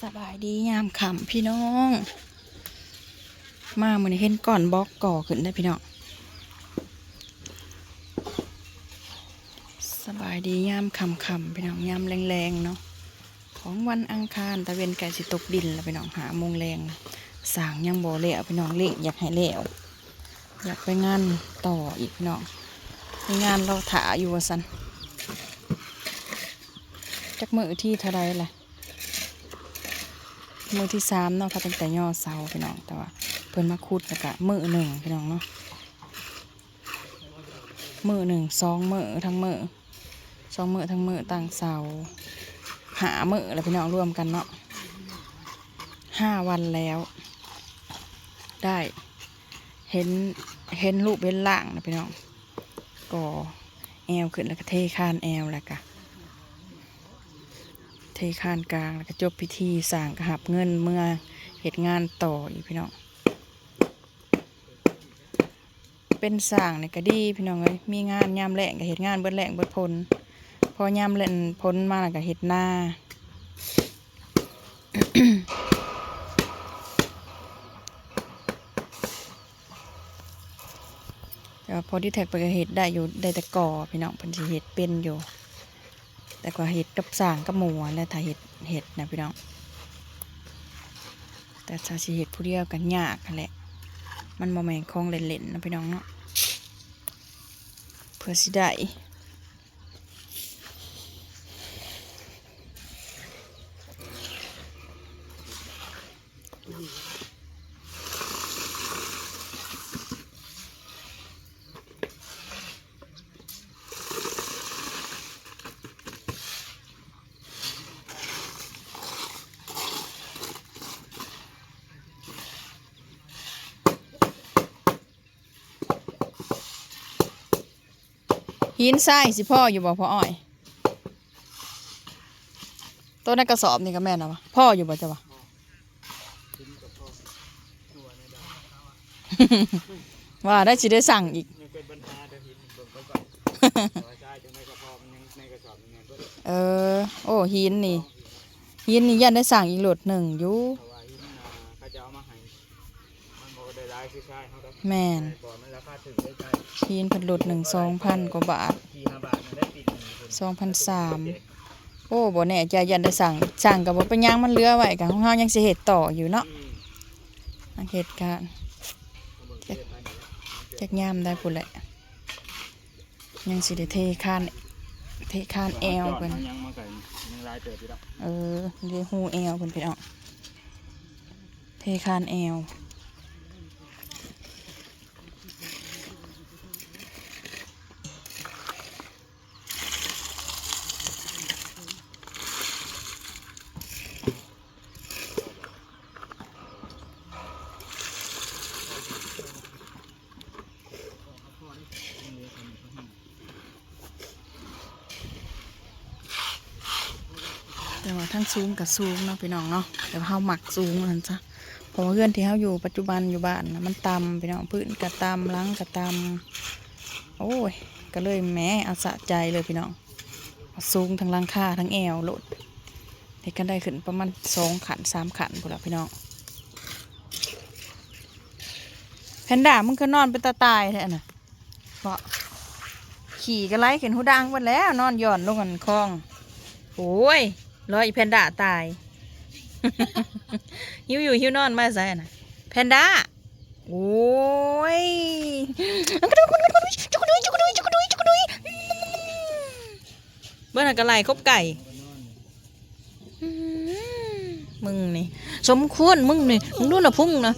สบายดียามขำพี่น้อง มาเหมือนเห็นก่อนบล็อกก่อขึ้นได้พี่น้อง สบายดียามขำขำพี่น้องยามแรงๆเนาะ ของวันอังคารตะเวนไก่สิตกดินแล้วพี่น้องหามงแรงสางยังบ่เละพี่น้องเละอยากให้เละอยากไปงานต่ออีกพี่น้องมีงานเราถาอยู่ว่าสัน จักมือที่เท่าไรแหละมือที่สามเนาะเขาตั้งแต่ย่อเสาพี่น้องแต่ว่าเพิ่นมาคุดแล้วก็มือหนึ่งพี่น้องเนาะมือหนึ่งสองมือทั้งมือสองมือทั้งมือต่างเสาหามือแล้วพี่น้องรวมกันเนาะห้าวันแล้ว ได้เห็นเห็นรูปเห็นล่างนะพี่น้องก็แอวขึ้นแล้วก็เทคานแอวแล้วก็ คานกลางแล้วก็จบพิธีสร้างกระหับเงินเมื่อเหตุงานต่ออีกพี่น้อง เป็นสร้างเนี่ยก็ดีพี่น้องเลยมีงานยามแหลงก็เหตุงานเบิดแหลงเบิดพลพอยามแหลงพ้นมาแล้วก็เหตุหน้าแต่ว่าพอที่แท็กไปก็เห็ดได้อยู่ได้แต่ก่อพี่น้องพิ่นสิเห็ดเป็นอยู่ แต่ก็เห็ดกับสางกับหมูและถ้าเห็ดเห็ดนะพี่น้อง แต่ถ้าสีเห็ดผู้เดียวกันยากกันแหละ มันบ่แมงคองเล่นๆนะพี่น้องเนาะเพื่อสิได้ หินทรายสิพ่ออยู่บ่พ่ออ้อยตัวในกระสอบนี่ก็แม่นนะวะพ่ออยู่บ่จ้ะวะว่าได้สิได้สั่งอีกยังเป็นปัญหาเดี๋ยวหินเบิ่งไปก่อนแต่ว่าใช่จังไดก็พอมันยังในกระสอบยังไงก็ได้เออ โอ้หินนี่หินนี่ยันได้สั่งอีกโหลดหนึ่งอยู่ ช่เขาครับแม่นบ่มันราคาถึงได้ใช่หินเพันโหลดหนึ่งสองพันกว่าบาทที่5บาทมันได้ปิดหนึ่งคนสองพันสามโอ้บ่แน่ใจยันได้สั่งสั่งกับบ่เป็นหยังมันเหลือไว้กับของเฮายังสิเฮ็ดต่ออยู่เนาะอืมนักเหตุการณ์เอาเบิ่งเทียบกันอยู่นะจักยามได้พุ่นแหละ ยังสิได้เทคานเทคานแอวจอดเพิ่นมันยังมากันยังหลายเติบอยู่ดอกเออเรียกฮูแอลเพิ่นพี่น้องเทคานแอลแต่ว่า ทั้งสูงกับสูงเนาะพี่น้องเนาะแต่เฮาหมักสูงนั่นจ้ะเพราะว่าเพื่อนที่เฮาอยู่ปัจจุบันอยู่บ้านนะมันต่ำพี่น้องพื้นกระต่ำหลังกระต่ำโอ้ยก็เลยแหม้เอาสะใจเลยพี่น้องสูงทั้งลังคาทั้งแอวโหลดเด็กกันได้ขึ้นประมาณสองขันสามขันพุ่นละพี่น้องแพนด้ามึงก็นอนเป็นตาตายแท้น่ะเพราะขี่ก็ไล่ขึ้นหูดังหมดแล้ว นอนย่อนลงกันคลอง โอ้ย รออีแพนด้าตาย หิวอยู่หิวนอนมาใส่น่ะแพนด้า โอ้ยจุกดุยจุกดุยจุกดุยจุกดุยจุกดุยเมื่อหร่ก็ไล่คบไก่มมึงนี่ สมควรมึงนี่ มึงดูนะพุ่งนะ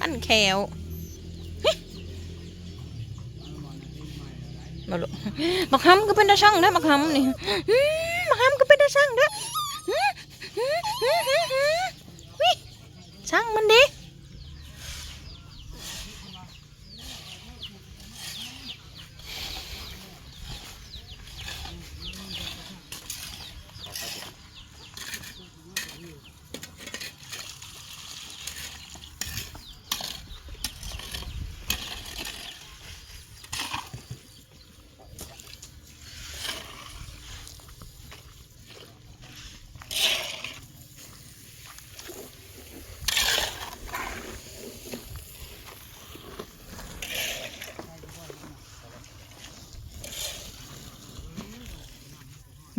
อันแขว มาลุบักฮัมก็เป็นตาช่างนะบักฮัมนี่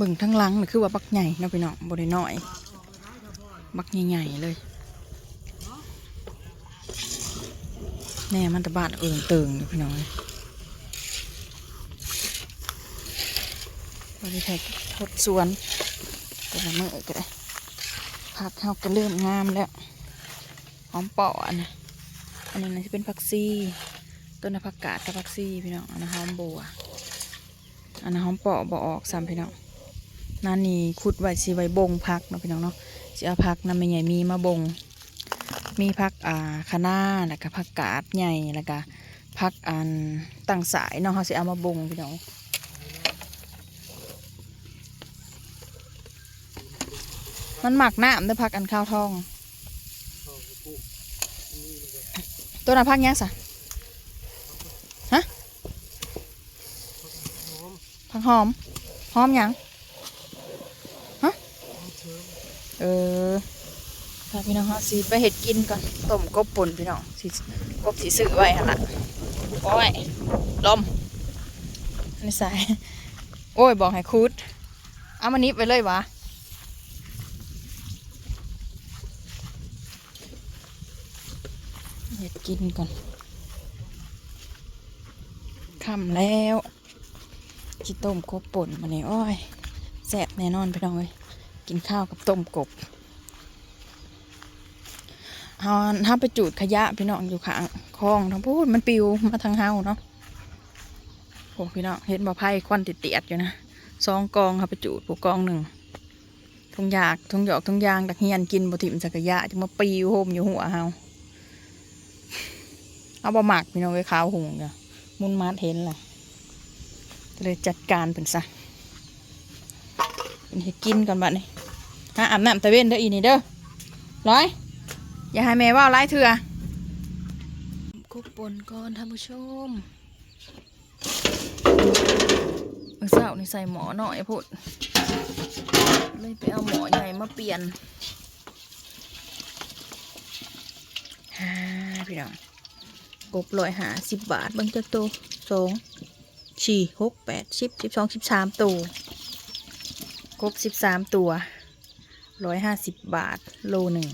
บิ่งทั้งลังนี่คือว่าบักใหญ่นะพี่น้องบ่ได้น้อย บักใหญ่ๆเลยแน่มันตะบาดเอิงเติงพี่น้องเอ้ยบริแทกทดสวนแต่ละมื้อก็ได้ผักเฮาก็เริ่มงามแล้วหอมเปาะอันะอันนี้นะที่เป็นผักซีต้นนะผักกาดกับผักซีพี่น้องอันนั้นหอมบัวอันนั้นหอมเปาะบ่ออกซ้ำพี่น้อง นั่นนี่ขุดไว้สิไว้บงพักเนาะพี่น้องเนาะสิเอาพักนำไม่ใหญ่มีมาบง มีพักอ่าคะน้าแล้วก็พักกาดใหญ่แล้วก็พักอันตั้งสายเนาะเขาสิเอามาบงพี่น้องมันหมักน้ำด้วยพักอันข้าวทอง ตัวนั้นพักเนี้ยสะฮะพักหอม หอมยัง เออถ้าพี่น้องเขาสีไปเห็ดกินก่อนต้มกบป่นพี่น้องสิกบสีซื้อไว้หั่นละโอ้ยลมอันนี้ใส่โอ้ยบอกให้คูดเอามานิบไปเลยวะเห็ดกินก่อนค่ำแล้วจิต้มกบป่นมาเนี่ยโอ้ยแซ่บแน่นอนพี่น้องเอ้ย กินข้าวกับต้มกบเฮาห้าไปจูดขยะพี่น้องอยู่ข้างคลองทั้งพูดมันปิวมาทางเฮาเนาะโอ้พี่น้องเห็นบ่อไผ่ควันติดเตียดๆอยู่นะสองกองค่ะไปจูดผู้กองหนึ่งทุงยากทุงหยอกทุงยางดักเฮียนกินบ่ถิ่มจักรยะจะมาปิวโฮมอยู่หัวเฮาเอาบ่หมักพี่น้องไว้ขาวหุงจ้ะมุนมาดเห็นแหละก็เลยจัดการเป็นซะ นเห็ดกินก่อนบัดนี้ฮะอาบน้ำตะเวนเด้ออีนี่เด้อร้อย อย่าให้แม่ว่าวไล่เถื่อกุบปนก่อนท่านผู้ชมเมื่อเช้านี่ใส่หมอหน่อยพุดเลยไปเอาหมอใหญ่มาเปลี่ยนฮ่าพี่น้องกบลอยหาสิบบาทเบิ่งจะโตสองสี่หกแปดสิบสิบสองสิบสามตัว บสิบสามตัวร้อยห้าสิบบาท โลหนึ่ง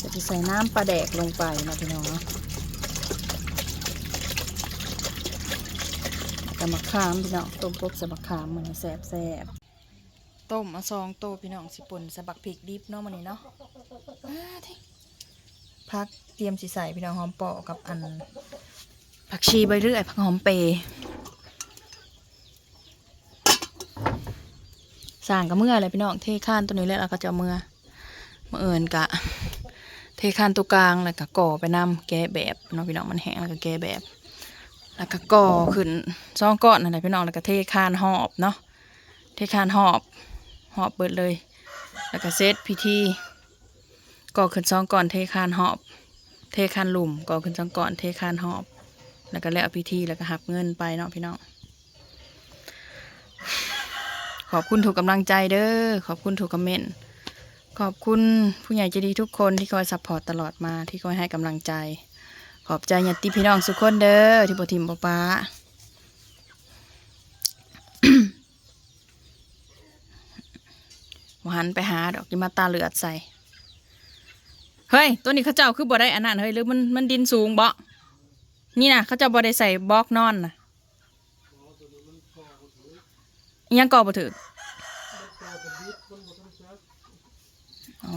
จะไปใส่น้ำปลาแดกลงไปนะพี่น้องเนาะกับมะขามพี่น้องต้มกบใส่มะขามมันแสบแสบ ต้มมาซองโตพี่น้องสิปุ่นสะบักพริกดิบเนาะมันนี้เนาะพักเตรียมสิใส่พี่น้องหอมปอกับอัน ผักชีใบเรื่อยผักหอมเปย์สั่งกับเมื่ออะไรพี่น้องเทข้านตัวนี้แล้วเราก็จะเอามื่อมาเอิญกะ เทข้านตัวกลางแล้วก็ก่อไปนำแกะแบบเนาะพี่น้องมันแห้งแล้วก็แกะแบบ แล้วก็ก่อขึ้นซองก้อนอะไรพี่น้องแล้วก็เทข้านหอบเนาะเทคานหอบ หอบเบิดเลย แล้วก็เซตพิธีก่อขึ้นสองก่อนเทคานหอบ เทคานหลุมก่อขึ้นสองก่อนเทคานหอบ แล้วก็แล้วพิธีแล้วก็หับเงินไปเนาะพี่น้องขอบคุณถูกกำลังใจเด้อขอบคุณถูกคอมเมนต์ขอบคุณผู้ใหญ่ใจดีทุกคนที่คอยซัพพอร์ตตลอดมาที่คอยให้กำลังใจ ขอบใจญาติพี่น้องทุกคนเด้อที่บทิมบ่ป้า หันไปหาดอกจิมาตาเลือดใส่ เฮ้ย ตัวนี้เขาเจ้าคือบ่ได้อันนั้นเฮ้ยหรือมันมันดินสูงบ่นี่นะเขาเจ้าบ่ได้ใส่บล็อกนอนนะยังก่อบ่ถืออ๋อ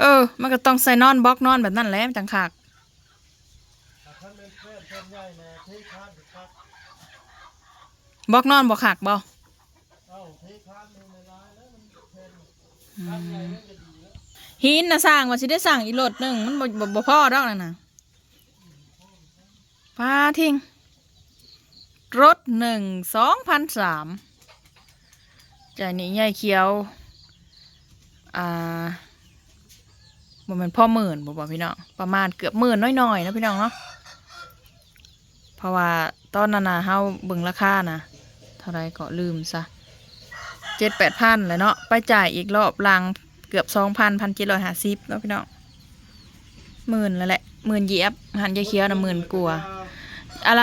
เออ มันก็ต้องใส่นอนบล็อกนอนแบบนั้นแหละ มันจังคักบล็อกนอนบ่คักบ่หินนะสร้างว่าสิได้สั่งอีรถหนึ่งมันบ่บ่บ่พอดอกนั่นน่ะพาทิ้งรถหนึ่งสองพันสามจ่ายนี้ใหญ่เขียว อ่าบ่แมันพ่อหมื่นบ่บ่พี่น้องประมาณเกือบหมื่นน้อยๆนะพี่น้องเนาะ เพราะว่าตอนนั้นน่ะเฮาเบิ่งราคานะเท่าไรก็ลืมซะเจ็ดแปดพันเลยเนาะไปจ่ายอีกรอบลังเกือบสองพันพันเจ็ดร้อยห้าสิบเนาะพี่น้องหมื่นแล้วแหละหมื่นเยียบหันยาเคี้ยวนะหมื่นกลัวอะไร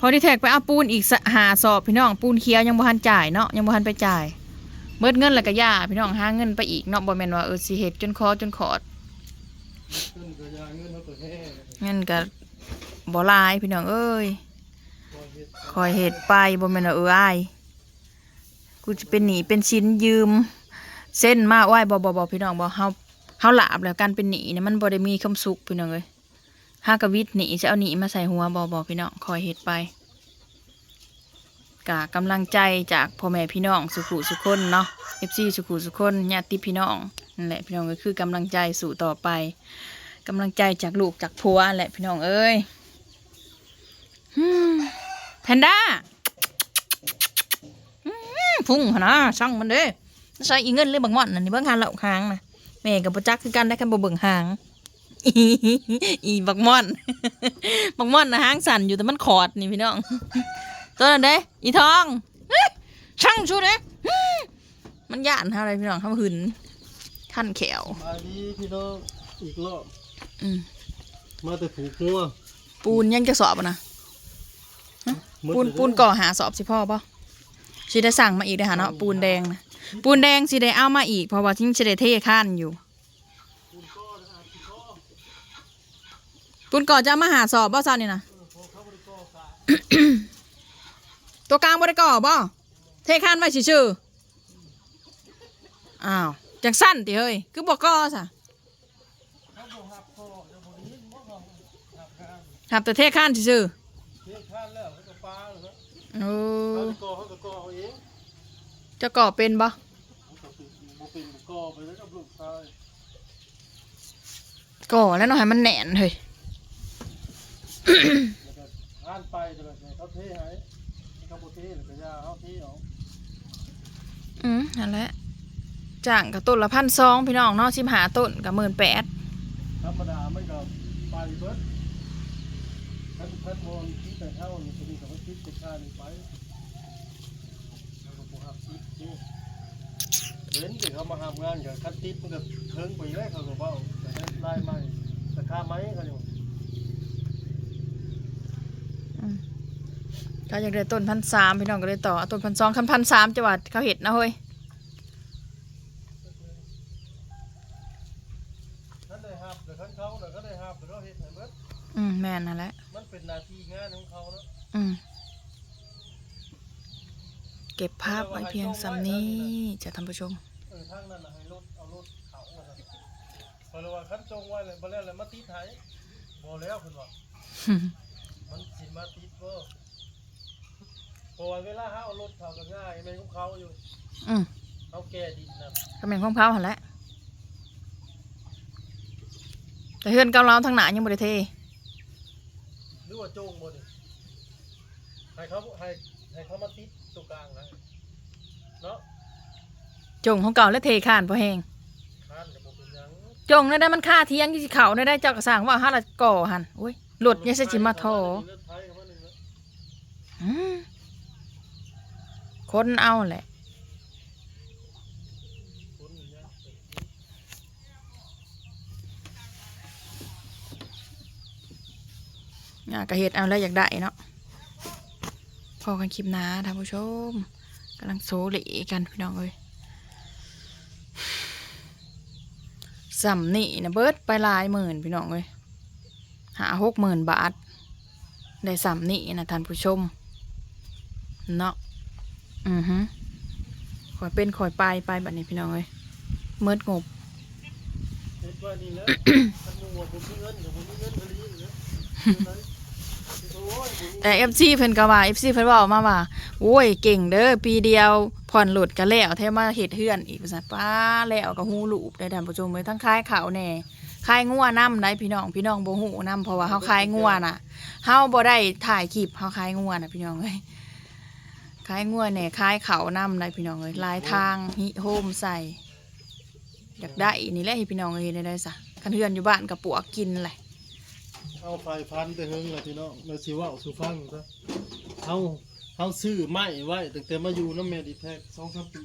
พอที่แท็กไปเอาปูนอีกหาสอบพี่น้องปูนเคี้ยวยังบ่ทันจ่ายเนาะยังบ่ทันไปจ่ายเบิดเงินแล้วก็ย่าพี่น้องหาเงินไปอีกเนาะบ่แม่นว่าเออสิเฮ็ดจนคอจนขอดเงินก็ บ่ลายพี่น้องเอ้ยคอยเหตุไปบ่แม่นว่าเอออายกูจะเป็นหนีเป็นชิ้นยืม เส้นมาอ้ายบ่บ่บ่พี่น้องบ่เฮาเฮาหลาบแล้วการเป็นหนีเนี่ยมันบ่ได้มีความสุขพี่น้องเอ้ยหากวิทหนีจะเอาหนีมาใส่หัวบ่บ่พี่น้องคอยเหตุไปกะกำลังใจจากพ่อแม่พี่น้องสุขุสุขคนเนาะ FC สุขุสุขคนญาติพี่น้องนั่นแหละพี่น้องก็คือกำลังใจสู่ต่อไปกำลังใจจากลูกจากผัวแหละพี่น้องเอ้ย แพนด้าอืมพุ่งหนนะช่างมันเด้ใส่อีเงินเลยบังม่อนนั่นนี่เบิ่งหางเหล่าหางนะแม่กับปจักคือกันได้กันบ่เบิ่งหางอีอีบักม่อน บักม่อนนะหางสั่นอยู่แต่มันขอดนี่พี่น้องตัวนั้นเด้อีทองเฮ้ยช่างชูเด้ฮึ่มมันย่านเท่าไรพี่น้องทำหึนขั้นแขวมาดีพี่น้องอีกรอบอืมมาแต่ผูกงัวปูนยังจะสอบอะนะหมด ปูนเลยปูนก่อหาสอบสิพ่อป่ะสิได้สั่งมาอีกเด้อหาเนาะปูนแดงนะปูนแดงสิได้เอามาอีกเพราะว่าทิ้งสิได้เทข้านอยู่ ปูนก่อจะเอามาหาสอบบ่ซานี่นะ ตัวกลางบ่ได้ก่อบ่เทข้านไว้ชื่อๆอ้าวจังสั้นติเฮ้ยคือบ่ก่อซะครับแต่เทข้านซื่อเโอ้เขาจะก่อเขาก็ก่อเอาเองจะก่อเป็นบ่เขาก็เป็นบ่เป็นก็ก่อไปแล้วกับลูกชายก่อแล้วเนาะให้มันแหน่นเฮ้ย แล้วก็อ่านไปแล้วก็ให้เขาเทให้ให้เขาบ่เทแล้วก็ยาเขาเทเอาอืมนั่นแหละจ้างกับต้นละพันสองพี่น้องเนาะชิมหาต้นกับหมื่นแปดธรรมดามันก็ไปเบิดคันคันบอลที่แต่เท่านี่ตัวนี้ก็บ่คิดจะค่านี่ไปแล้วก็บ่ฮับคิดนี่ เห็นที่เขามาทำงานกับคันติดมันก็เทิงไปแล้วเขาก็เว้าแต่ให้ไล่ใหม่แต่ค่าไม้เขาอยู่เขาอยากได้ต้นพันสามพี่น้องก็เลยต่อเอาต้นพันสองคันพันสามจังหวัดเขาเห็ดนะเฮ้ยท่านได้ฮับหรือท่านเขาหรือเขาได้ฮับหรือเขาเฮ็ดให้เบิดอืมแม่นนั่นแหละมันเป็นหน้าที่งานของเขาเนาะอืมเก็บภาพไว้เพียงสำนี้ จะท่านผู้ชมเออทางนั้นน่ะให้รถเอารถเขาว่าซั่นเพราะว่าคันจงไว้เลยบ่แล้วแล้วมาติดให้บ่แล้วเพิ่นว่ามันสิมาติดบ่เพราะว่าเวลาเฮาเอารถเขาก็ง่ายแม่นของเขาอยู่อืมเขาแก้ดินน่ะก็เป็นของเผาหันแหละแต่เฮือนเกาเหลาทางหนายังบริเทหรือว่าโจงบ่นี่ให้เขาให้ให้เขามาติดตรงกลางให้เนาะ จงของเก่าและเทข้านพอแหงทานก็บ่เป็นหยังจงได้ได้มันค่าเที่ยงยี่สิเขาได้ได้เจ้ากระสังว่าห้าละก่อหันโอ้ยหลุดยังใส่จิมาโทอเลือดไทยเข้ามาหนึ่งนะอืมคนเอาแหละคนอย่างเงี้ยอะกระเฮ็ดเอาแล้วอยากได้เนาะพอกันคลิปหน้าท่านผู้ชมกำลังโซเหลกันพี่น้องเอ้ย สำนี่นะเบิดไปหลายหมื่นพี่น้องเอ้ยหาหกหมื่นบาท ได้สำนี่นะท่านผู้ชมเนาะอือฮึขอยเป็นขอยไปไปแบบนี้พี่น้องเอ้ยเมิดงบเห็นว่านี่แหล้วท่านมึงว่าผมมีเงินกับผมมีเงินพอดีเลยโอ้ยผม แต่เอฟซีเพิ่นก็ว่าเอฟซีเพิ่นว้ามาว่าโอ้ยเก่งเด้อปีเดียวผ่อนหลดก็แล้วแถมมาเฮ็ดเฮือนอีกว่าซั่นป้าแล้วก็ฮู้ลูกได้ท่านผู้ชมเลยทั้งคายข้าวแหน่คายงัวนํได้พี่น้องพี่น้องบ่ฮู้นํเพราะว่าเฮาคายงัวน่ะเฮาบ่ได้ถ่ายคลิปเฮาคายงัวน่ะพี่น้องเอ้ยคายงัวแหน่คายข้าวนํได้พี่น้องเอ้ยหลายทางฮิโฮมใส่อยากได้นี่แหละให้พี่น้องเอ้ยได้ได้ซะคันเฮือนอยู่บ้านก็ปวกกินแหละ เอาไฟพันไปเฮงเลยพี่น้องเราสิเว่าสู่ฟังซะเฮาเฮาซื้อไม้ไว้ตั้งแต่มาอยู่น้ำแม่ดีแท็กสองสามปี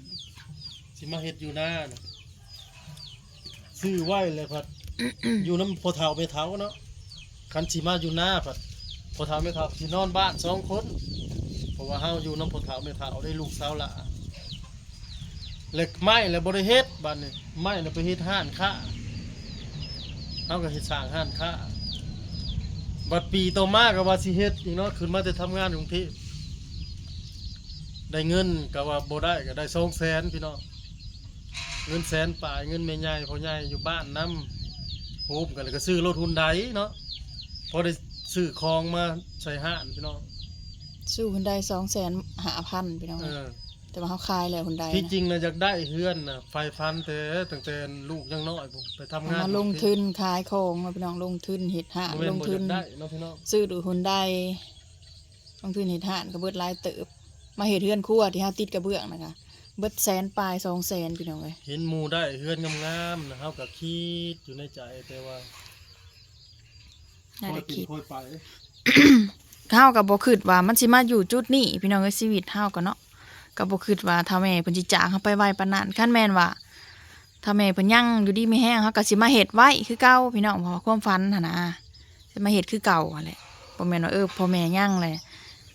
สิมาเฮ็ดอยู่หน้าน่ะซื้อไว้เลยพัด อยู่น้ำพอเฒ่าไม่เฒ่าเนาะคันสิมาอยู่หน้าพัดพอเฒ่าไม่เฒ่าสินอนบ้านสองคนเพราะว่าเฮาอยู่น้ำพอเฒ่าไม่เฒ่าได้ลูกสาวละเหล็กไม้แล้วบ่ได้เฮ็ดบัดนี้ไม้แล้วไปเฮ็ดห้านค้าเฮาก็เฮ็ดสร้างห้านค้า บัดปีต่อมาก็ว่าสิเฮ็ดอีกเนาะขึ้นมาแต่ทำงานกรุงเทพได้เงินก็ว่าบ่ได้ก็ได้สองแสนพี่น้องเงินแสนป่ายเงินแม่ใหญ่พ่อใหญ่อยู่บ้านนำโฮมกันแล้วก็ซื้อรถฮุนไดเนาะพอได้ซื้อของมาใส่ห้านพี่น้องสู้คนใดสองแสนหาพันพี่น้องเออ แต่ว่าเขาคายเลยคนใดที่นะจริงน่ะอยากได้เฮือนน่ะไฟฟันแต่ตั้งแต่ลูกยังน้อยผมไปทำเอางานมาลงทุนขายของมาพี่น้องลงทุนเห็ดห่านลลงงทุทุนน ได้เนาะพี่น้องซื้อดูคนใดลงทุนเห็ดห่านก็เบิดหลายเติบ มาเห็ดเฮือนครั่วที่เฮาติดกระเบื้องนะคะ เบิดแสนปลายสองแสนพี่น้องเลยเห็นหมู่ได้เฮือนงามๆนะเฮาก็คิดอยู่ในใจแต่ว่าน่าจะคิด ค่อยไป เฮากับบ่คิดว่ามันสิมาอยู่จุดนี้พี่น้องเอ้ยชีวิตเฮาก็เนาะ ก็บ่คิดว่าถ้าแม่เพิ่นสิจากเฮาไปไว้ปานนั้นคันแม่นว่าถ้าแม่เพิ่นยังอยู่ดีไม่แห้งเฮาก็สิมาเฮ็ดไว้คือเก่าพี่น้องเพราะความฝันหั่นนะสิมาเฮ็ดคือเก่าหั่นแหละบ่แม่นว่าเออพ่อแม่ยังเลย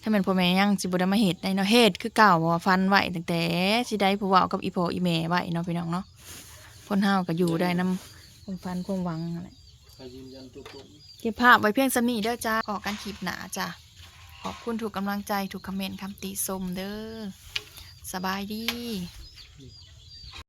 ถ้าแม่นพ่อแม่ยังสิบ่ได้มาเฮ็ดได้เนาะเฮ็ดคือเก่าเพราะว่าฝันไว้ตั้งแต่สิได้ผู้เว้ากับอีพ่ออีแม่ไว้เนาะพี่น้องเนาะคนเฮาก็อยู่ได้นํความฝันความหวังนั่นแหละใครเก็บภาพไว้เพียงสำนีเด้อจ้าออกกันคลิปหนาจ้ะขอบคุณถูกกำลังใจถูกคอมเมนต์คำติชมเด้อ สบายดี